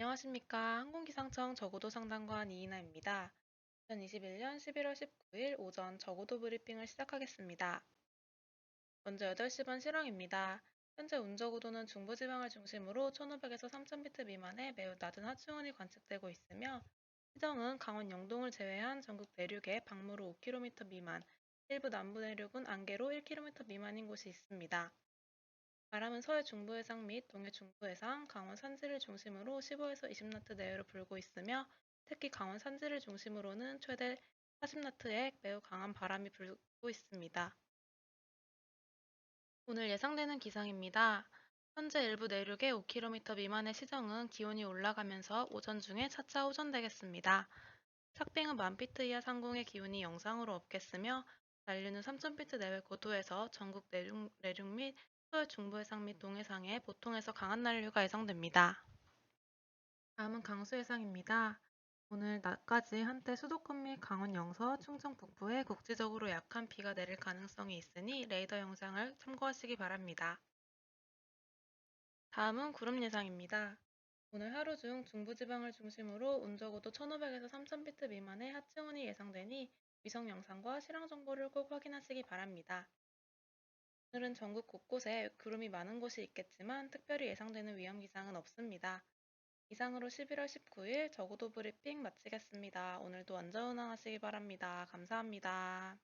안녕하십니까. 항공기상청 저고도 상담관 이인아입니다. 2021년 11월 19일 오전 저고도 브리핑을 시작하겠습니다. 먼저 8시 반 실황입니다. 현재 운저고도는 중부지방을 중심으로 1500에서 3000비트 미만의 매우 낮은 하층온이 관측되고 있으며 시정은 강원 영동을 제외한 전국 내륙에 방무로 5km 미만, 일부 남부 내륙은 안개로 1km 미만인 곳이 있습니다. 바람은 서해 중부 해상 및 동해 중부 해상, 강원 산지를 중심으로 15에서 20나트 내외로 불고 있으며 특히 강원 산지를 중심으로는 최대 40나트의 매우 강한 바람이 불고 있습니다. 오늘 예상되는 기상입니다. 현재 일부 내륙의 5km 미만의 시정은 기온이 올라가면서 오전 중에 차차 호전되겠습니다. 착빙은 만피트 이하 상공의 기온이 영상으로 없겠으며 난류는 3000피트 내외 고도에서 전국 내륙, 내륙 및 서해 중부 해상 및 동해상에 보통에서 강한 난류가 예상됩니다. 다음은 강수 예상입니다. 오늘 낮까지 한때 수도권 및 강원 영서, 충청 북부에 국지적으로 약한 비가 내릴 가능성이 있으니 레이더 영상을 참고하시기 바랍니다. 다음은 구름 예상입니다. 오늘 하루 중 중부지방을 중심으로 운적어도 1500에서 3000비트 미만의 하층온이 예상되니 위성 영상과 실황 정보를 꼭 확인하시기 바랍니다. 오늘은 전국 곳곳에 구름이 많은 곳이 있겠지만 특별히 예상되는 위험 기상은 없습니다. 이상으로 11월 19일 저고도 브리핑 마치겠습니다. 오늘도 안전 운항하시기 바랍니다. 감사합니다.